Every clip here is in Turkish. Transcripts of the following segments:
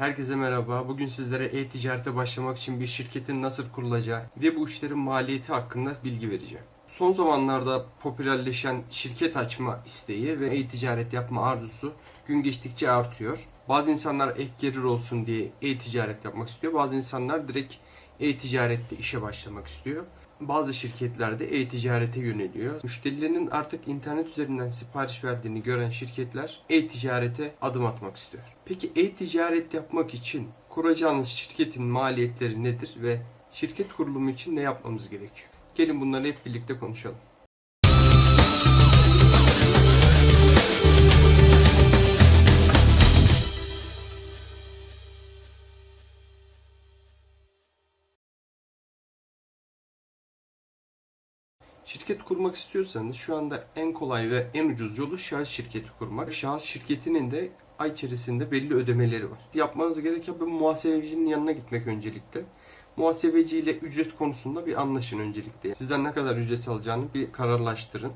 Herkese merhaba. Bugün sizlere e-ticarete başlamak için bir şirketin nasıl kurulacağı ve bu işlerin maliyeti hakkında bilgi vereceğim. Son zamanlarda popülerleşen şirket açma isteği ve e-ticaret yapma arzusu gün geçtikçe artıyor. Bazı insanlar ek gelir olsun diye e-ticaret yapmak istiyor. Bazı insanlar direkt e-ticarette işe başlamak istiyor. Bazı şirketlerde e-ticarete yöneliyor. Müşterilerinin artık internet üzerinden sipariş verdiğini gören şirketler e-ticarete adım atmak istiyor. Peki e-ticaret yapmak için kuracağınız şirketin maliyetleri nedir ve şirket kurulumu için ne yapmamız gerekiyor? Gelin bunları hep birlikte konuşalım. Şirket kurmak istiyorsanız şu anda en kolay ve en ucuz yolu şahıs şirketi kurmak. Şahıs şirketinin de ay içerisinde belli ödemeleri var. Yapmanız gereken bir muhasebecinin yanına gitmek öncelikle. Muhasebeciyle ücret konusunda bir anlaşın öncelikle. Sizden ne kadar ücret alacağını bir kararlaştırın.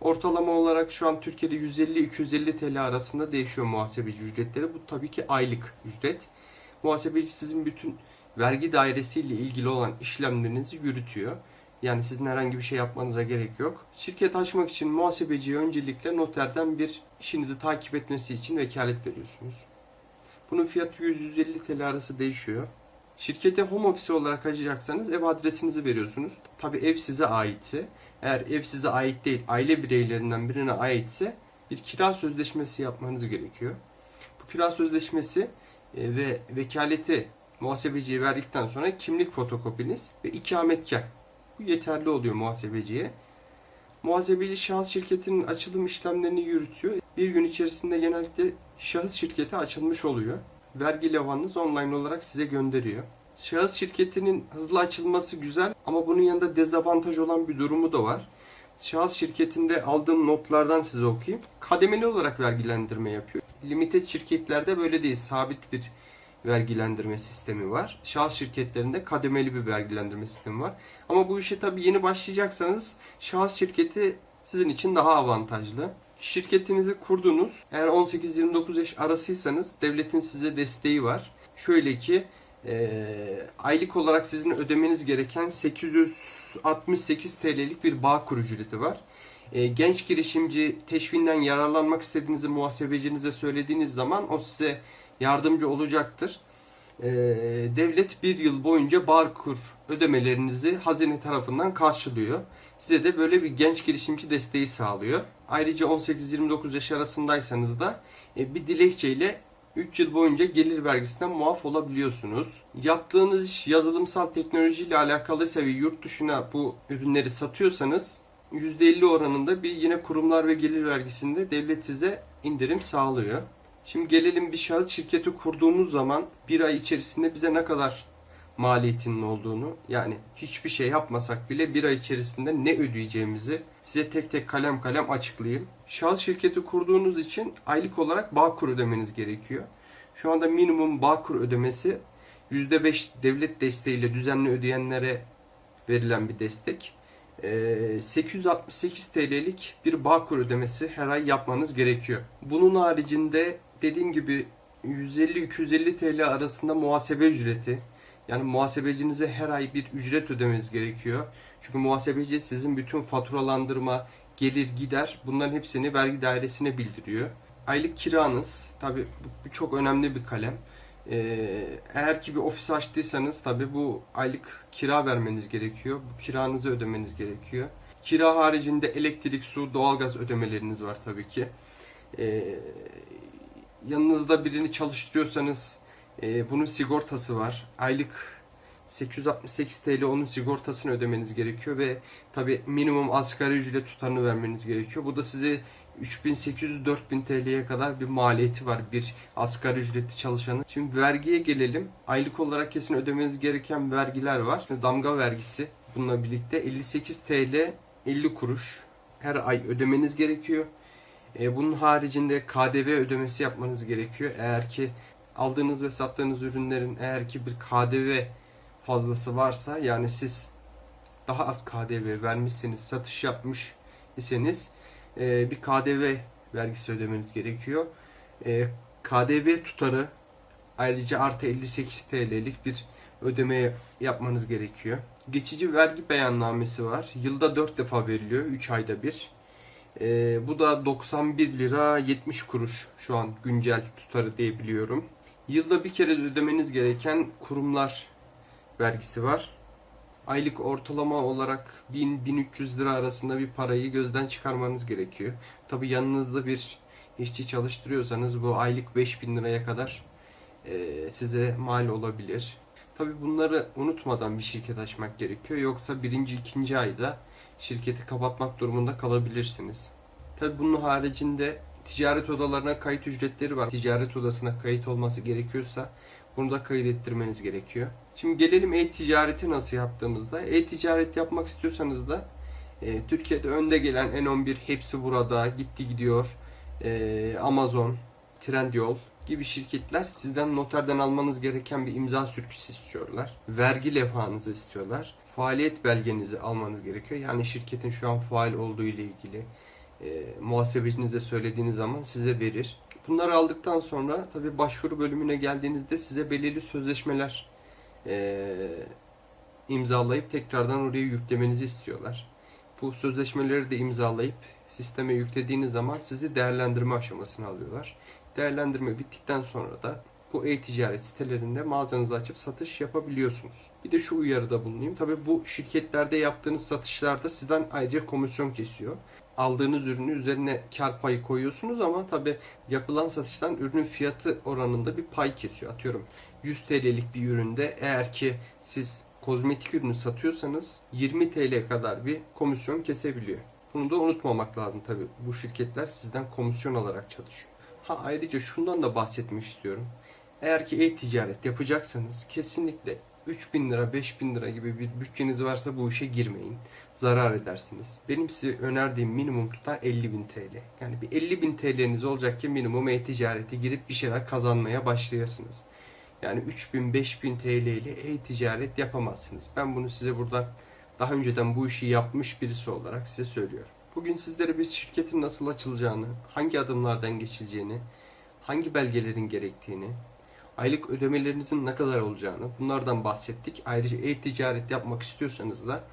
Ortalama olarak şu an Türkiye'de 150-250 TL arasında değişiyor muhasebeci ücretleri. Bu tabii ki aylık ücret. Muhasebeci sizin bütün vergi dairesiyle ilgili olan işlemlerinizi yürütüyor. Yani sizin herhangi bir şey yapmanıza gerek yok. Şirket açmak için muhasebeciye öncelikle noterden bir işinizi takip etmesi için vekalet veriyorsunuz. Bunun fiyatı 100-150 TL arası değişiyor. Şirkete home office olarak açacaksanız ev adresinizi veriyorsunuz. Tabi ev size aitse, eğer ev size ait değil, aile bireylerinden birine aitse bir kira sözleşmesi yapmanız gerekiyor. Bu kira sözleşmesi e, ve vekaleti muhasebeciye verdikten sonra kimlik fotokopiniz ve ikametgah bu yeterli oluyor muhasebeciye. Muhasebeci şahıs şirketinin açılım işlemlerini yürütüyor. Bir gün içerisinde genellikle şahıs şirketi açılmış oluyor. Vergi levhanınız online olarak size gönderiyor. Şahıs şirketinin hızlı açılması güzel ama bunun yanında dezavantaj olan bir durumu da var. Şahıs şirketinde aldığım notlardan size okuyayım. Kademeli olarak vergilendirme yapıyor. Limited şirketlerde böyle değil. Sabit bir vergilendirme sistemi var. Şahıs şirketlerinde kademeli bir vergilendirme sistemi var. Ama bu işe tabii yeni başlayacaksanız şahıs şirketi sizin için daha avantajlı. Şirketinizi kurdunuz. Eğer 18-29 yaş arasıysanız devletin size desteği var. Şöyle ki e, aylık olarak sizin ödemeniz gereken 868 TL'lik bir bağ kur ücreti var. E, genç girişimci teşviğinden yararlanmak istediğinizi muhasebecinize söylediğiniz zaman o size yardımcı olacaktır. Ee, devlet bir yıl boyunca Bağkur ödemelerinizi hazine tarafından karşılıyor. Size de böyle bir genç girişimci desteği sağlıyor. Ayrıca 18-29 yaş arasındaysanız da e, bir dilekçeyle 3 yıl boyunca gelir vergisinden muaf olabiliyorsunuz. Yaptığınız iş yazılımsal teknoloji ile alakalıysa ve yurt dışına bu ürünleri satıyorsanız %50 oranında bir yine kurumlar ve gelir vergisinde devlet size indirim sağlıyor. Şimdi gelelim bir şahıs şirketi kurduğumuz zaman bir ay içerisinde bize ne kadar maliyetinin olduğunu yani hiçbir şey yapmasak bile bir ay içerisinde ne ödeyeceğimizi size tek tek kalem kalem açıklayayım. Şahıs şirketi kurduğunuz için aylık olarak Bağkur ödemeniz gerekiyor. Şu anda minimum Bağkur ödemesi %5 devlet desteğiyle düzenli ödeyenlere verilen bir destek. Ee, 868 TL'lik bir Bağkur ödemesi her ay yapmanız gerekiyor. Bunun haricinde dediğim gibi 150-250 TL arasında muhasebe ücreti. Yani muhasebecinize her ay bir ücret ödemeniz gerekiyor. Çünkü muhasebeci sizin bütün faturalandırma, gelir, gider bunların hepsini vergi dairesine bildiriyor. Aylık kiranız, tabi bu çok önemli bir kalem. Ee, eğer ki bir ofis açtıysanız tabi bu aylık kira vermeniz gerekiyor. Bu kiranızı ödemeniz gerekiyor. Kira haricinde elektrik, su, doğalgaz ödemeleriniz var tabii ki. Ee, yanınızda birini çalıştırıyorsanız e, bunun sigortası var. Aylık 868 TL onun sigortasını ödemeniz gerekiyor ve tabi minimum asgari ücret tutarını vermeniz gerekiyor. Bu da size 3800-4000 TL'ye kadar bir maliyeti var bir asgari ücretli çalışanın. Şimdi vergiye gelelim. Aylık olarak kesin ödemeniz gereken vergiler var. Şimdi damga vergisi bununla birlikte 58 TL 50 kuruş her ay ödemeniz gerekiyor. E, bunun haricinde KDV ödemesi yapmanız gerekiyor. Eğer ki aldığınız ve sattığınız ürünlerin eğer ki bir KDV fazlası varsa yani siz daha az KDV vermişseniz, satış yapmış iseniz e, bir KDV vergisi ödemeniz gerekiyor. E, KDV tutarı Ayrıca artı 58 TL'lik bir ödeme yapmanız gerekiyor. Geçici vergi beyannamesi var. Yılda 4 defa veriliyor. 3 ayda bir. Ee, bu da 91 lira 70 kuruş şu an güncel tutarı diye biliyorum. Yılda bir kere de ödemeniz gereken kurumlar vergisi var. Aylık ortalama olarak 1000-1300 lira arasında bir parayı gözden çıkarmanız gerekiyor. Tabi yanınızda bir işçi çalıştırıyorsanız bu aylık 5000 liraya kadar e, size mal olabilir. Tabi bunları unutmadan bir şirket açmak gerekiyor. Yoksa birinci, ikinci ayda şirketi kapatmak durumunda kalabilirsiniz. Tabi bunun haricinde ticaret odalarına kayıt ücretleri var. Ticaret odasına kayıt olması gerekiyorsa bunu da kaydettirmeniz gerekiyor. Şimdi gelelim e-ticareti nasıl yaptığımızda. E-ticaret yapmak istiyorsanız da e, Türkiye'de önde gelen N11 hepsi burada gitti gidiyor. E, Amazon, Trendyol gibi şirketler sizden noterden almanız gereken bir imza sürküsü istiyorlar. Vergi levhanızı istiyorlar. Faaliyet belgenizi almanız gerekiyor. Yani şirketin şu an faal olduğu ile ilgili e, muhasebecinize söylediğiniz zaman size verir. Bunları aldıktan sonra tabi başvuru bölümüne geldiğinizde size belirli sözleşmeler e, imzalayıp tekrardan oraya yüklemenizi istiyorlar. Bu sözleşmeleri de imzalayıp sisteme yüklediğiniz zaman sizi değerlendirme aşamasına alıyorlar. Değerlendirme bittikten sonra da bu e-ticaret sitelerinde mağazanızı açıp satış yapabiliyorsunuz. Bir de şu uyarıda bulunayım. Tabi bu şirketlerde yaptığınız satışlarda sizden ayrıca komisyon kesiyor. Aldığınız ürünü üzerine kar payı koyuyorsunuz ama tabi yapılan satıştan ürünün fiyatı oranında bir pay kesiyor. Atıyorum 100 TL'lik bir üründe eğer ki siz kozmetik ürünü satıyorsanız 20 TL kadar bir komisyon kesebiliyor. Bunu da unutmamak lazım tabi. Bu şirketler sizden komisyon alarak çalışıyor. Ha ayrıca şundan da bahsetmek istiyorum. Eğer ki e-ticaret yapacaksanız kesinlikle 3000 lira 5000 lira gibi bir bütçeniz varsa bu işe girmeyin. Zarar edersiniz. Benim size önerdiğim minimum tutar 50.000 TL. Yani bir 50.000 TL'niz olacak ki minimum e-ticarete girip bir şeyler kazanmaya başlayasınız. Yani 3000 5000 TL ile e-ticaret yapamazsınız. Ben bunu size buradan daha önceden bu işi yapmış birisi olarak size söylüyorum. Bugün sizlere bir şirketin nasıl açılacağını, hangi adımlardan geçileceğini, hangi belgelerin gerektiğini, aylık ödemelerinizin ne kadar olacağını bunlardan bahsettik. Ayrıca e-ticaret yapmak istiyorsanız da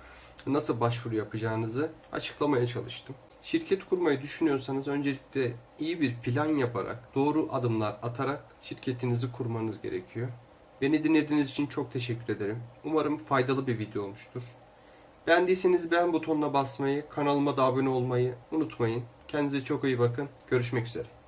nasıl başvuru yapacağınızı açıklamaya çalıştım. Şirket kurmayı düşünüyorsanız öncelikle iyi bir plan yaparak, doğru adımlar atarak şirketinizi kurmanız gerekiyor. Beni dinlediğiniz için çok teşekkür ederim. Umarım faydalı bir video olmuştur. Beğendiyseniz beğen butonuna basmayı, kanalıma da abone olmayı unutmayın. Kendinize çok iyi bakın. Görüşmek üzere.